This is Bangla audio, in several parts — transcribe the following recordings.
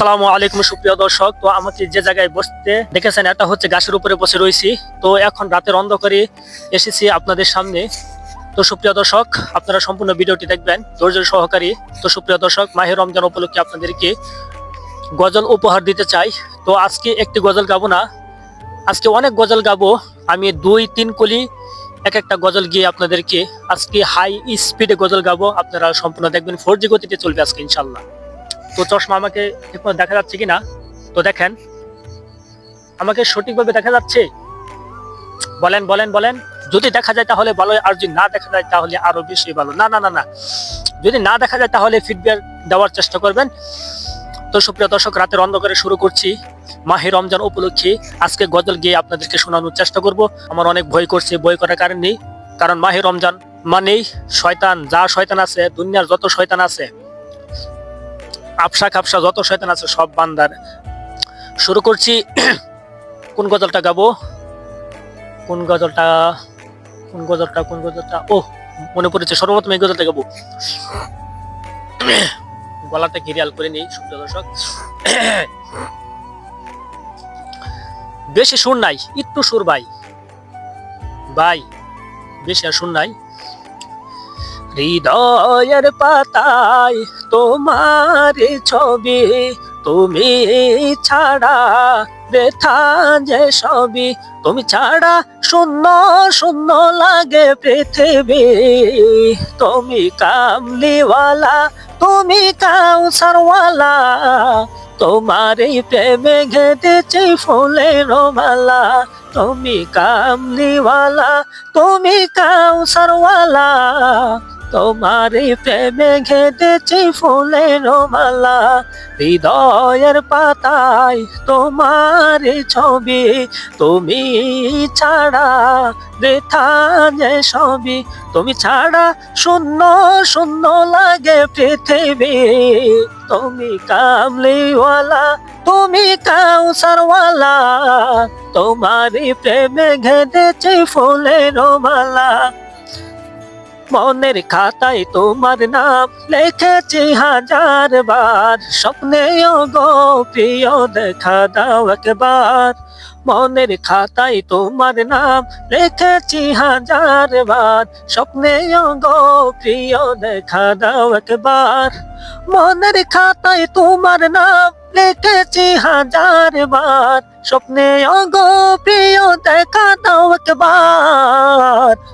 সালামু আলাইকুম, সুপ্রিয় দর্শক। তো আমাকে যে জায়গায় বসতে দেখেছেন, এটা হচ্ছে গাছের উপরে বসে রয়েছি। তো এখন রাতের অন্ধকারে এসেছি আপনাদের সামনে। তো সুপ্রিয় দর্শক, আপনারা সম্পূর্ণ ভিডিওটি দেখবেন ধৈর্য সহকারী। তো সুপ্রিয় দর্শক মাহের রমজান উপলক্ষে আপনাদেরকে গজল উপহার দিতে চাই। তো আজকে একটি গজল গাবো না। আজকে অনেক গজল গাবো। আমি দুই, তিন কলি এক একটা গজল গিয়ে আপনাদেরকে আজকে হাই স্পিডে গজল গাবো। আপনারা সম্পূর্ণ দেখবেন। ফোর জি গতিতে চলবে আজকে ইনশাল্লাহ তো চশমা আমাকে ঠিকমতো দেখা যাচ্ছে কিনা? তো দেখেন, আমাকে সঠিকভাবে দেখা যাচ্ছে? বলেন বলেন বলেন। যদি দেখা যায় তাহলে ভালো, আর যদি না দেখা যায় তাহলে আরও বেশি ভালো। না না না না। যদি না দেখা যায় তাহলে ফিডব্যাক দেওয়ার চেষ্টা করবেন। তো সুপ্রিয় দর্শক, রাতের অন্ধকারে শুরু করছি। মাহে রমজান উপলক্ষে আজকে গজল গিয়ে আপনাদেরকে শোনানোর চেষ্টা করব। আমার অনেক ভয় করছে, ভয় করার কারণ নেই। কারণ মাহে রমজান মানেই শয়তান। যা শয়তান আছে, দুনিয়ার যত শয়তান আছে আফসা খাপসা যত শয়তান আছে, সব বান্দার। শুরু করছি, কোন গজলটা গাবো? কোন গজলটা কোন গজলটা কোন গজলটা? ও মনে পড়েছে, সর্বপ্রথম এই গজলটা গাবো। গলাটা ঘিরিয়াল করে নেই, সুপ্রিয় দর্শক। বেশি সুর নাই, একটু সুর ভাই। ভাই, বেশি আর সুর নাই। হৃদয়ের পাতায় তোমার ছবি, তুমি ছাড়া ব্যথা যে সবই, তুমি ছাড়া শূন্য শূন্য লাগে পৃথিবী। তুমি কামলিওয়ালা, তুমি কাউসারওয়ালা তোমার এই প্রেমে ঘেটেছে ফুলের মালা। তুমি কামলিওয়ালা, তুমি কাউসারওয়ালা তোমার প্রেমে ঘেটেছে ফুলের মালা, হৃদয়ের পাতায় তোমার ছবি। তুমি ছাড়া বৃথা যে সবই, তুমি ছাড়া শূন্য শূন্য লাগে পৃথিবী। তুমি কামলিওয়ালা, তুমি কাউসারওয়ালা, তোমারই প্রেমে ঘেঁটেছে ফুলের মালা। মনের খাতায় তোমার নাম লিখেছি হাজার বার। স্বপ্নে গো দেখা দাও একবার। মনের খাতায় তোমার নাম লিখেছি হাজার বার। স্বপ্নে গো দেখা দাও একবার। মনের খাতায় তোমার নাম লিখেছি হাজার বার। স্বপ্নে অগো প্রিয়, দেখা দাও একবার।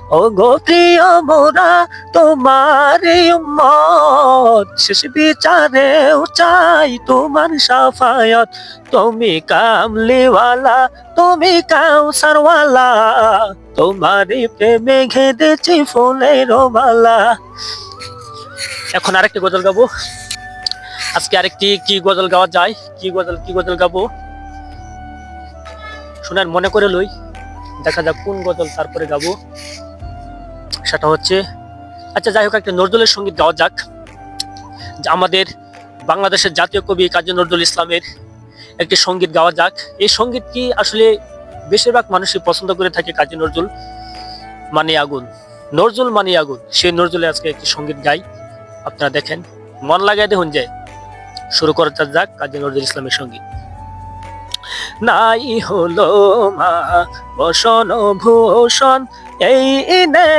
অগো প্রিয় মোরা তোমার উম্মত। শেষ বিচারে চাই তোমার সাফায়ত। তুমি কামলিওয়ালা, তুমি কাউসারওয়ালা। তোমারই প্রেমে ঘেঁদেছি ফুলের মালা। এখন আরেকটি গজল গাবো। আজকে আরেকটি কি গজল গাওয়া যায়? কি গজল কি গজল গাবো? শোনার মনে করে লই। দেখা যাক কোন গজল তারপরে গাবো। সেটা হচ্ছে আচ্ছা যাই হোক, একটা নজরুলের সংগীত গাওয়া যাক। আমাদের বাংলাদেশের জাতীয় কবি কাজী নজরুল ইসলামের একটি সংগীত গাওয়া যাক। এই সংগীত কি আসলে বেশিরভাগ মানুষই পছন্দ করে থাকে কাজী নজরুল মানে আগুন নজরুল মানে আগুন সেই নজরুলে আজকে একটি সংগীত গাই। আপনারা দেখেন, মন লাগাই দেখুন যে, শুরু করা যাক কাজী নজরুল ইসলামের সংগীত। নাই হলো মা, বসন ভূষণ, এই নে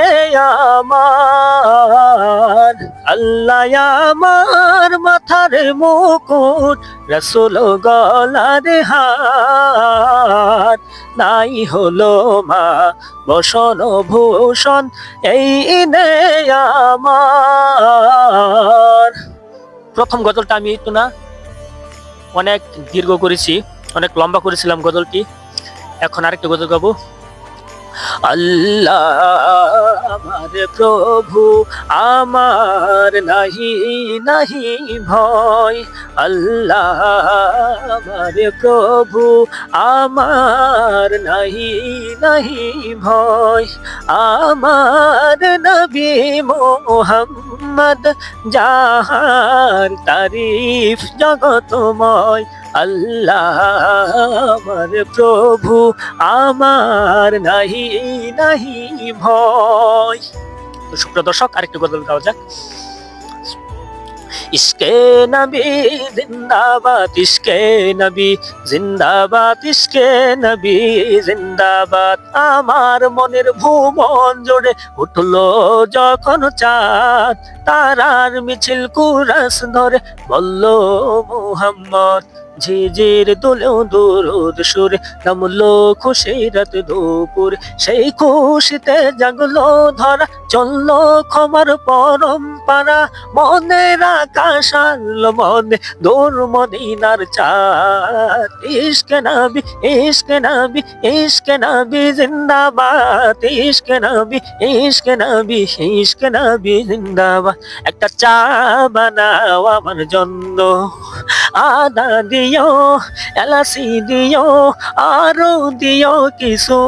আমার। আল্লাহ আমার মাথার মুকুট, রসুল গলার হার। নাই হলো মা, বসন ভূষণ, এই নে আমার। প্রথম গজলটা আমি তো না, অনেক দীর্ঘ করেছি। অনেক লম্বা করেছিলাম গজলটি। এখন আরেকটা গজল গাবো। আল্লাহ আমার প্রভু, আমার নাহি নাহি ভয়। আল্লাহ আমার প্রভু, আমার নাহি নাহি ভয়। আমার নবী মোহাম্মদ যাহার তারিফ জগতময় আল্লাহ আমার প্রভু আমার নাহি নাহি ভয়। সুপ্রিয় দর্শক, আরেকটু গজল গাওয়া যাক। ইসকে নবী জিন্দাবাদ, ইসকে নবী জিন্দাবাদ, ইসকে নবী জিন্দাবাদ। আমার মনের ভুবন জোড়ে উঠল যখন চাঁদ। তারার মিছিল কুরাস ধরে বলল, মুহাম্মদ ঝিঝির দুলেও দুরুদ সুরে নামলো খুশি রাত দুপুর। সেই খুশিতে জাগলো ধরা, চলল ক্ষমার পরম্পরা মনের আকাশ আনলো মনে দূর মদিনার চাঁদ। ইশকে নবী ইশকে নবী ইশকে নবী জিন্দাবাদ। ইশকে নবী ইশকে নবী ইশকে নবী জিন্দাবাদ। একটা চা বানাও আমার জন্য। আদা দিও, এলাচি দিও, আরও দিও কিছু।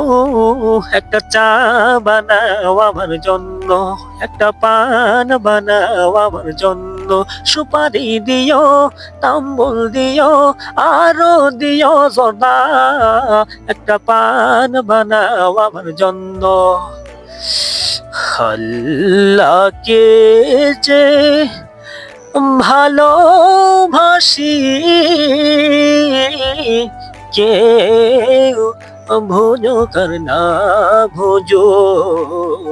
একটা চা বানাও আমার জন্য, একটা পান বানাও আমার জন্য। সুপারি দিও, তাম্বুল দিও, আরও দিও জর্দা। একটা পান বানাও আমার জন্য। আল্লাহকে যে ভালোবাসি। কেউ ভোজক আর না ভোজক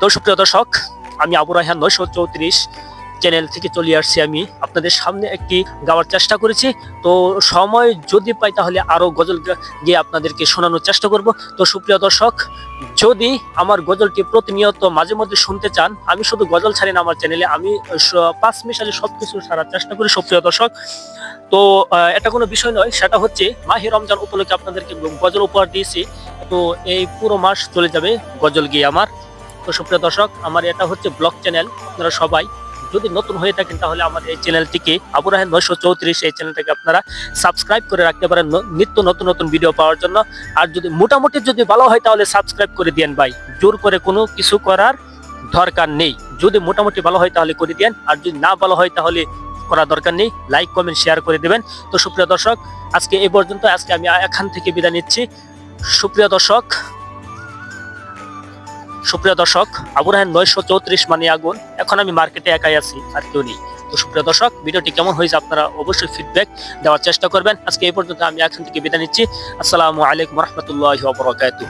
তো সুপ্রিয় দর্শক আমি আবু রায়হান নয়শো চৌত্রিশ চ্যানেল থেকে চলে আসছি আমি। আপনাদের সামনে একটি গাওয়ার চেষ্টা করেছি। তো সময় যদি পাই তাহলে আরও গজল গিয়ে আপনাদেরকে শোনানোর চেষ্টা করব। তো সুপ্রিয় দর্শক, যদি আমার গজলটি প্রতিনিয়ত মাঝে মধ্যে শুনতে চান, আমি শুধু গজল ছাড়ি না আমার চ্যানেলে আমি পাঁচ মিশালে সবকিছু সারার চেষ্টা করি সুপ্রিয় দর্শক। তো এটা কোনো বিষয় নয়, সেটা হচ্ছে মাহি রমজান উপলক্ষে আপনাদেরকে গজল উপহার দিয়েছি। তো এই পুরো মাস চলে যাবে গজল গিয়ে আমার। তো সুপ্রিয় দর্শক, আমার এটা হচ্ছে ব্লগ চ্যানেল আপনারা সবাই যদি নতুন হয়ে থাকেন, তাহলে আমার এই চ্যানেলটিকে আবু রাহেন নয়শো চৌত্রিশ, এই চ্যানেলটাকে আপনারা সাবস্ক্রাইব করে রাখতে পারেন নিত্য নতুন নতুন ভিডিও পাওয়ার জন্য। আর যদি মোটামুটি যদি ভালো হয়, তাহলে সাবস্ক্রাইব করে দিয়েন ভাই। জোর করে কোনো কিছু করার দরকার নেই। যদি মোটামুটি ভালো হয়, তাহলে করে দিয়েন। আর যদি না ভালো হয়, তাহলে করার দরকার নেই। লাইক কমেন্ট শেয়ার করে দেবেন। তো সুপ্রিয় দর্শক, আজকে এই পর্যন্ত, আজকে আমি এখান থেকে বিদায় নিচ্ছি। সুপ্রিয় দর্শক সুপ্রিয় দর্শক আবু রাহেন নয়শো চৌত্রিশ মানে আগুন। এখন আমি মার্কেটে একাই আছি, আর কেউ নেই। তো সুপ্রিয় দর্শক, ভিডিওটি কেমন হয়েছে আপনারা অবশ্যই ফিডব্যাক দেওয়ার চেষ্টা করবেন। আজকে এই পর্যন্ত আমি এখান থেকে বিদায় নিচ্ছি। আসসালামু আলাইকুম রহমতুল্লাহ বরকাতুহ।